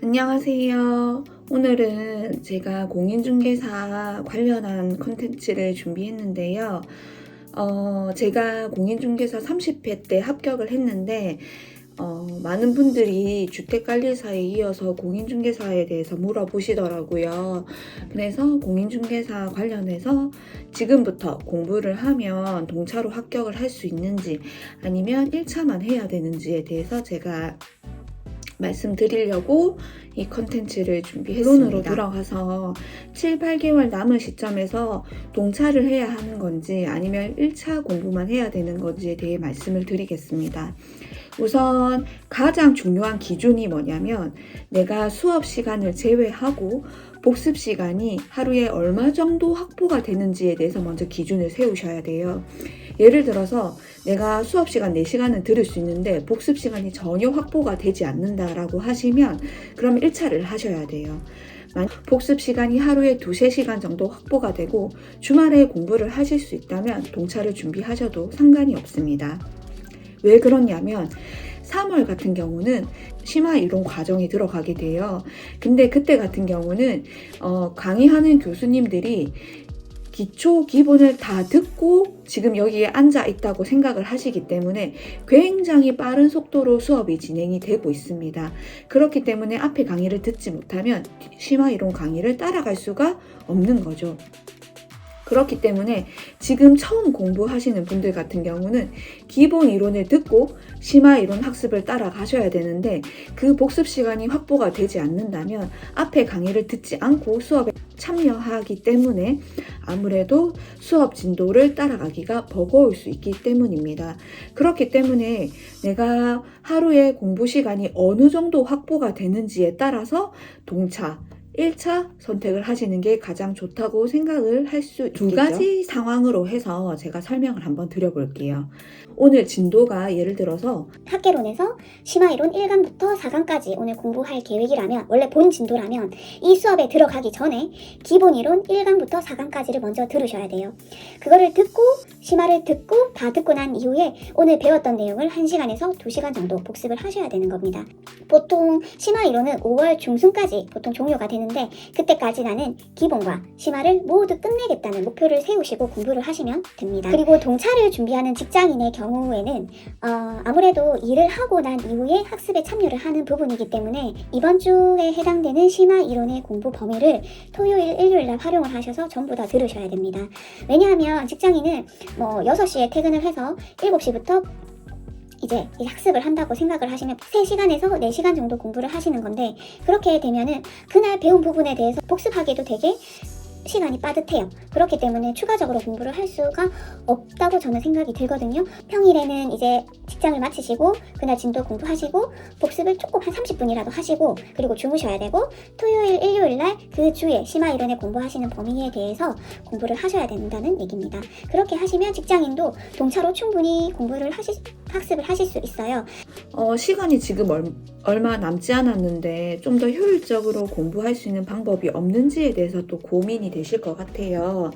안녕하세요. 오늘은 제가 공인중개사 관련한 컨텐츠를 준비했는데요. 어, 제가 공인중개사 30회 때 합격을 했는데, 어, 많은 분들이 주택관리사에 이어서 공인중개사에 대해서 물어보시더라고요. 그래서 공인중개사 관련해서 지금부터 공부를 하면 동차로 합격을 할 수 있는지 아니면 1차만 해야 되는지에 대해서 제가 말씀드리려고 이 컨텐츠를 준비했습니다. 론으로 들어가서 7, 8개월 남은 시점에서 동차를 해야 하는 건지 아니면 1차 공부만 해야 되는 건지에 대해 말씀을 드리겠습니다. 우선 가장 중요한 기준이 뭐냐면 내가 수업 시간을 제외하고 복습 시간이 하루에 얼마 정도 확보가 되는지에 대해서 먼저 기준을 세우셔야 돼요. 예를 들어서 내가 수업 시간 4시간은 들을 수 있는데 복습 시간이 전혀 확보가 되지 않는다라고 하시면 그럼 1차를 하셔야 돼요. 만- 복습 시간이 하루에 2, 3시간 정도 확보가 되고 주말에 공부를 하실 수 있다면 동차를 준비하셔도 상관이 없습니다. 왜 그러냐면 3월 같은 경우는 심화 이론 과정에 들어가게 돼요. 근데 그때 같은 경우는 어, 강의하는 교수님들이 기초 기본을 다 듣고 지금 여기에 앉아 있다고 생각을 하시기 때문에 굉장히 빠른 속도로 수업이 진행이 되고 있습니다. 그렇기 때문에 앞에 강의를 듣지 못하면 심화 이론 강의를 따라갈 수가 없는 거죠. 그렇기 때문에 지금 처음 공부하시는 분들 같은 경우는 기본 이론을 듣고 심화 이론 학습을 따라가셔야 되는데 그 복습 시간이 확보가 되지 않는다면 앞에 강의를 듣지 않고 수업에 참여하기 때문에 아무래도 수업 진도를 따라가기가 버거울 수 있기 때문입니다. 그렇기 때문에 내가 하루에 공부 시간이 어느 정도 확보가 되는지에 따라서 동차, 1차 선택을 하시는 게 가장 좋다고 생각을 할수두 가지 상황으로 해서 제가 설명을 한번 드려볼게요. 오늘 진도가 예를 들어서 학개론에서 심화이론 1강부터 4강까지 오늘 공부할 계획이라면 원래 본 진도라면 이 수업에 들어가기 전에 기본이론 1강부터 4강까지를 먼저 들으셔야 돼요. 그거를 듣고 심화를 듣고 다 듣고 난 이후에 오늘 배웠던 내용을 1시간에서 2시간 정도 복습을 하셔야 되는 겁니다. 보통 심화이론은 5월 중순까지 보통 종료가 되는 데 그때까지 나는 기본과 심화를 모두 끝내겠다는 목표를 세우시고 공부를 하시면 됩니다. 그리고 동차를 준비하는 직장인의 경우에는 어, 아무래도 일을 하고 난 이후에 학습에 참여를 하는 부분이기 때문에 이번 주에 해당되는 심화 이론의 공부 범위를 토요일, 일요일 날 활용을 하셔서 전부 다 들으셔야 됩니다. 왜냐하면 직장인은 뭐 6시에 퇴근을 해서 7시부터 이제 이 학습을 한다고 생각을 하시면 3시간에서 4시간 정도 공부를 하시는 건데 그렇게 되면은 그날 배운 부분에 대해서 복습하기도 되게 시간이 빠듯해요. 그렇기 때문에 추가적으로 공부를 할 수가 없다고 저는 생각이 들거든요. 평일에는 이제 직장을 마치시고 그날 진도 공부하시고 복습을 조금 한 30분이라도 하시고 그리고 주무셔야 되고 토요일, 일요일 날 그 주에 심화 이론에 공부하시는 범위에 대해서 공부를 하셔야 된다는 얘기입니다. 그렇게 하시면 직장인도 동차로 충분히 공부를 하실 학습을 하실 수 있어요. 어, 시간이 지금 얼, 얼마 남지 않았는데 좀 더 효율적으로 공부할 수 있는 방법이 없는지에 대해서 또 고민이 되실 것 같아요.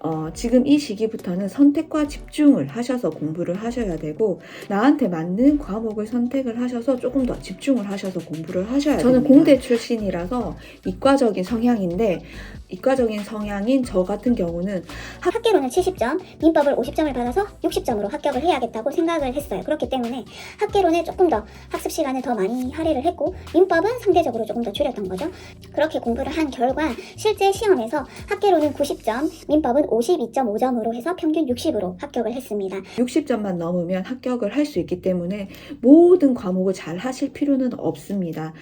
어, 지금 이 시기부터는 선택과 집중을 하셔서 공부를 하셔야 되고 나한테 맞는 과목을 선택을 하셔서 조금 더 집중을 하셔서 공부를 하셔야 됩니다. 저는 공대 출신이라서 이과적인 성향인데 이과적인 성향인 저 같은 경우는 학계론은 70점, 민법을 50점을 받아서 60점으로 합격을 해야겠다고 생각을 했어요. 그렇기 때문에 학계론에 조금 더 학습 시간을 더 많이 할애를 했고 민법은 상대적으로 조금 더 줄였던 거죠. 그렇게 공부를 한 결과 실제 시험에서 학계론은 90점, 민법은 52.5점으로 해서 평균 60으로 합격을 했습니다. 60점만 넘으면 합격을 할 수 있기 때문에 모든 과목을 잘 하실 필요는 없습니다.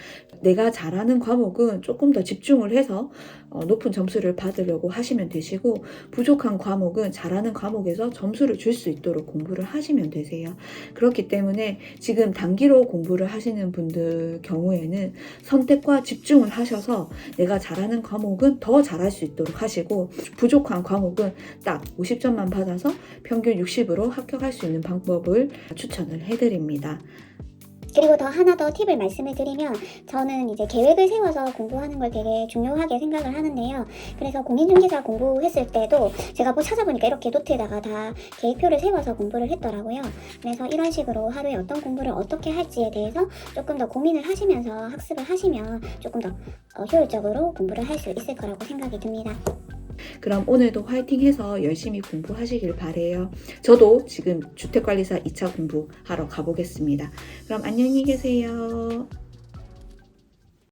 내가 잘하는 과목은 조금 더 집중을 해서 어, 높은 점수를 받으려고 하시면 되시고 부족한 과목은 잘하는 과목에서 점수를 줄 수 있도록 공부를 하시면 되세요. 그렇기 때문에 지금 단기로 공부를 하시는 분들 경우에는 선택과 집중을 하셔서 내가 잘하는 과목은 더 잘할 수 있도록 하시고 부족한 과목 은 결국은 딱 50점만 받아서 평균 60으로 합격할 수 있는 방법을 추천을 해드립니다. 그리고 더 하나 더 팁을 말씀을 드리면 저는 이제 계획을 세워서 공부하는 걸 되게 중요하게 생각을 하는데요. 그래서 공인중개사 공부했을 때도 제가 뭐 찾아보니까 이렇게 노트에다가 다 계획표를 세워서 공부를 했더라고요. 그래서 이런 식으로 하루에 어떤 공부를 어떻게 할지에 대해서 조금 더 고민을 하시면서 학습을 하시면 조금 더 어, 효율적으로 공부를 할 수 있을 거라고 생각이 듭니다. 그럼 오늘도 화이팅 해서 열심히 공부하시길 바래요. 저도 지금 주택관리사 2차 공부하러 가보겠습니다. 그럼 안녕히 계세요.